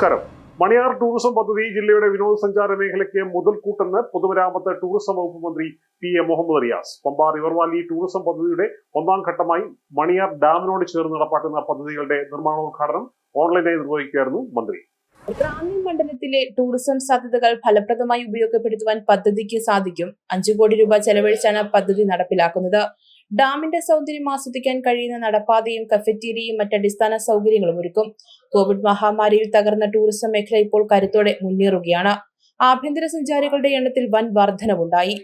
നമസ്കാരം. മണിയാർ ടൂറിസം പദ്ധതി ജില്ലയുടെ വിനോദസഞ്ചാര മേഖലയ്ക്ക് മുതൽക്കൂട്ടെന്ന് പൊതുമരാമത്ത് ടൂറിസം വകുപ്പ് മന്ത്രി P A Muhammad Riyas. Pampa river valley tourism പദ്ധതിയുടെ ഒന്നാം ഘട്ടമായി മണിയാർ ഡാമിനോട് ചേർന്ന് നടപ്പാക്കുന്ന പദ്ധതികളുടെ നിർമ്മാണോദ്ഘാടനം ഓൺലൈനായി നിർവഹിക്കുകയായിരുന്നു മന്ത്രി. റാന്നി മണ്ഡലത്തിലെ ടൂറിസം സാധ്യതകൾ ഫലപ്രദമായി ഉപയോഗപ്പെടുത്തുവാൻ പദ്ധതിക്ക് സാധിക്കും. അഞ്ചു കോടി രൂപ ചെലവഴിച്ചാണ് പദ്ധതി നടപ്പിലാക്കുന്നത്. ഡാമിന്റെ സൗന്ദര്യം ആസ്വദിക്കാൻ കഴിയുന്ന നടപ്പാതയും കഫറ്റീരിയയും മറ്റടിസ്ഥാന സൗകര്യങ്ങളും ഒരുക്കും. കോവിഡ് മഹാമാരിയിൽ തകർന്ന ടൂറിസം മേഖല ഇപ്പോൾ കരുത്തോടെ മുന്നേറുകയാണ്. ആഭ്യന്തര സഞ്ചാരികളുടെ എണ്ണത്തിൽ വൻ വർധനവുണ്ടായി.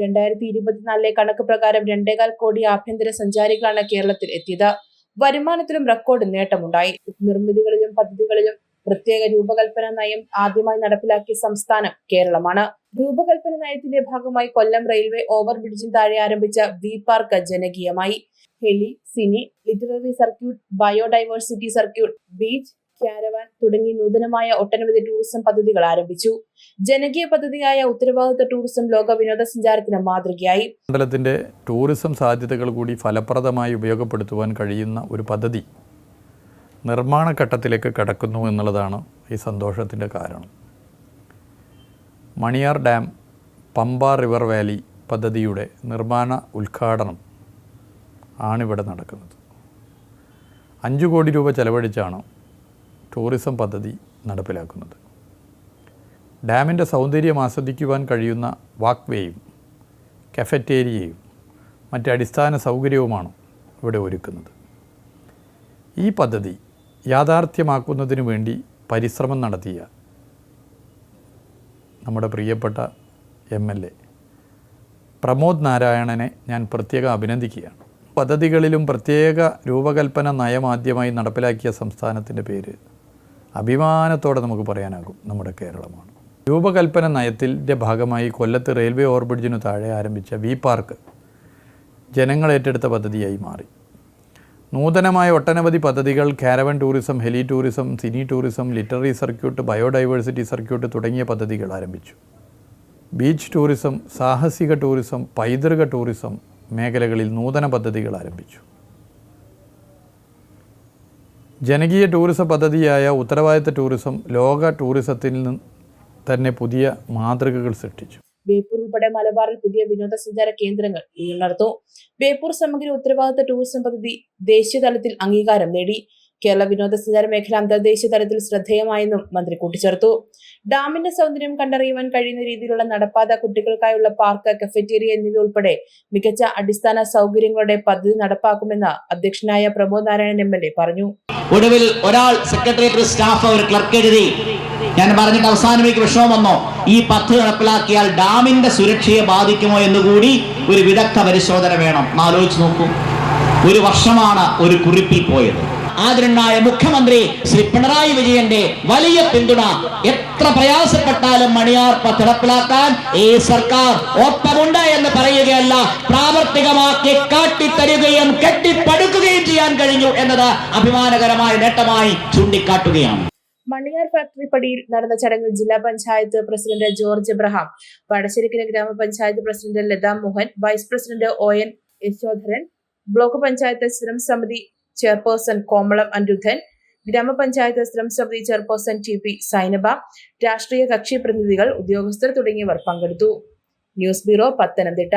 രണ്ടായിരത്തി ഇരുപത്തിനാലിലെ കണക്ക് പ്രകാരം രണ്ടേകാൽ കോടി ആഭ്യന്തര സഞ്ചാരികളാണ് കേരളത്തിൽ എത്തിയത്. വരുമാനത്തിലും റെക്കോർഡ് നേട്ടമുണ്ടായി. നിർമ്മിതികളിലും പദ്ധതികളിലും പ്രത്യേക രൂപകൽപ്പന നയം ആദ്യമായി നടപ്പിലാക്കിയ സംസ്ഥാനം കേരളമാണ്. രൂപകൽപ്പന നയത്തിന്റെ ഭാഗമായി കൊല്ലം റെയിൽവേ ഓവർ ബ്രിഡ്ജിന് താഴെ ആരംഭിച്ച V park ജനകീയമായി. Heli cine literary circuit biodiversity circuit beach caravan തുടങ്ങി നൂതനമായ ഒട്ടനവധി ടൂറിസം പദ്ധതികൾ ആരംഭിച്ചു. ജനകീയ പദ്ധതിയായ ഉത്തരവാദിത്ത ടൂറിസം ലോക വിനോദസഞ്ചാരത്തിന് മാതൃകയായി. മണ്ഡലത്തിന്റെ ടൂറിസം സാധ്യതകൾ കൂടി ഫലപ്രദമായി ഉപയോഗപ്പെടുത്തുവാൻ കഴിയുന്ന ഒരു പദ്ധതി നിർമ്മാണ ഘട്ടത്തിലേക്ക് കടക്കുന്നു എന്നുള്ളതാണ് ഈ സന്തോഷത്തിന്റെ കാരണം. Maniyar dam Pampa river valley പദ്ധതിയുടെ നിർമ്മാണ ഉദ്ഘാടനം ആണിവിടെ നടക്കുന്നത്. അഞ്ച് കോടി രൂപ ചെലവഴിച്ചാണ് ടൂറിസം പദ്ധതി നടപ്പിലാക്കുന്നത്. ഡാമിന്റെ സൗന്ദര്യം ആസ്വദിക്കുവാൻ കഴിയുന്ന വാക്വേയും കഫറ്റേരിയയും മറ്റ് അടിസ്ഥാന സൗകര്യവുമാണ് ഇവിടെ ഒരുക്കുന്നത്. ഈ പദ്ധതി യാഥാർത്ഥ്യമാക്കുന്നതിന് വേണ്ടി പരിശ്രമം നടത്തിയ നമ്മുടെ പ്രിയപ്പെട്ട എം എൽ എ പ്രമോദ് നാരായണനെ ഞാൻ പ്രത്യേകം അഭിനന്ദിക്കുകയാണ്. പദ്ധതികളിലും പ്രത്യേക രൂപകൽപ്പന നയമാദ്യമായി നടപ്പിലാക്കിയ സംസ്ഥാനത്തിന്റെ പേര് അഭിമാനത്തോടെ നമുക്ക് പറയാനാകും നമ്മുടെ കേരളമാണ്. രൂപകൽപ്പന നയത്തിന്റെ ഭാഗമായി കൊല്ലത്ത് റെയിൽവേ ഓവർബ്രിഡ്ജിനു താഴെ ആരംഭിച്ച വി പാർക്ക് ജനങ്ങൾ ഏറ്റെടുത്ത പദ്ധതിയായി മാറി. നൂതനമായ ഒട്ടനവധി പദ്ധതികൾ caravan tourism heli tourism cine tourism literary circuit biodiversity circuit തുടങ്ങിയ പദ്ധതികൾ ആരംഭിച്ചു. ബീച്ച് ടൂറിസം സാഹസിക ടൂറിസം പൈതൃക ടൂറിസം മേഖലകളിൽ നൂതന പദ്ധതികൾ ആരംഭിച്ചു. ജനകീയ ടൂറിസം പദ്ധതിയായ ഉത്തരവാദിത്ത ടൂറിസം ലോക ടൂറിസത്തിൽ നിന്ന് തന്നെ പുതിയ മാതൃകകൾ സൃഷ്ടിച്ചു. ബേപ്പൂർ ഉൾപ്പെടെ മലബാറിൽ പുതിയ വിനോദസഞ്ചാര കേന്ദ്രങ്ങൾ ഉയർന്നു ബേപ്പൂർ സമഗ്ര ഉത്തരവാദിത്ത ടൂറിസം പദ്ധതി ദേശീയ തലത്തിൽ അംഗീകാരം നേടി. കേരള വിനോദസഞ്ചാര മേഖല അന്തർദേശീയ തലത്തിൽ ശ്രദ്ധേയമായെന്നും മന്ത്രി കൂട്ടിച്ചേർത്തു. ഡാമിന്റെ സൗന്ദര്യം കണ്ടറിയുവാൻ കഴിയുന്ന രീതിയിലുള്ള നടപ്പാത കുട്ടികൾക്കായുള്ള പാർക്ക് കഫറ്റേറിയ എന്നിവ ഉൾപ്പെടെ മികച്ച അടിസ്ഥാന സൗകര്യങ്ങളുടെ പദ്ധതി നടപ്പാക്കുമെന്ന് അധ്യക്ഷനായ Pramod Narayanan M L A പറഞ്ഞു. ഒടുവിൽ ഒരാൾ സെക്രട്ടേറിയറ്റ് സ്റ്റാഫ് ഒരു ക്ലർക്ക് എഴുതി. ഞാൻ പറഞ്ഞിട്ട് അവസാനം എനിക്ക് വിഷമം വന്നോ? ഈ പദ്ധതി നടപ്പിലാക്കിയാൽ ഡാമിന്റെ സുരക്ഷയെ ബാധിക്കുമോ എന്ന് കൂടി ഒരു വിദഗ്ധ പരിശോധന വേണം. ആലോചിച്ച് നോക്കൂ. ഒരു വർഷമാണ് ഒരു കുറിപ്പിൽ പോയത്. ആദരണായ മുഖ്യമന്ത്രി ശ്രീ പിണറായി വിജയന്റെ വലിയ പിന്തുണ. എത്ര പ്രയാസപ്പെട്ടാലും മണിയാർ തിളപ്പിലാക്കാൻ ഈ സർക്കാർ ഒപ്പമുണ്ട് എന്ന് പറയുകയല്ല പ്രാവർത്തികമാക്കി കാട്ടിത്തരുകയും കെട്ടിപ്പടുക്കുകയും ചെയ്യാൻ കഴിഞ്ഞു എന്നത് അഭിമാനകരമായ നേട്ടമായി ചൂണ്ടിക്കാട്ടുകയാണ്. മണിയാർ ഫാക്ടറി പടിയിൽ നടന്ന ചടങ്ങിൽ ജില്ലാ പഞ്ചായത്ത് പ്രസിഡന്റ് ജോർജ് എബ്രഹാം വടശ്ശേരിക്കര ഗ്രാമപഞ്ചായത്ത് president Latha Mohan vice president O N Yashodharan block panchayat സ്ഥിരം സമിതി ചെയർപേഴ്സൺ കോമളം അനിരുദ്ധൻ ഗ്രാമപഞ്ചായത്ത് സ്ഥിരം സമിതി ചെയർപേഴ്സൺ ടി പി സൈനബ രാഷ്ട്രീയ കക്ഷി പ്രതിനിധികൾ ഉദ്യോഗസ്ഥർ തുടങ്ങിയവർ പങ്കെടുത്തു. News bureau Pathanamthitta.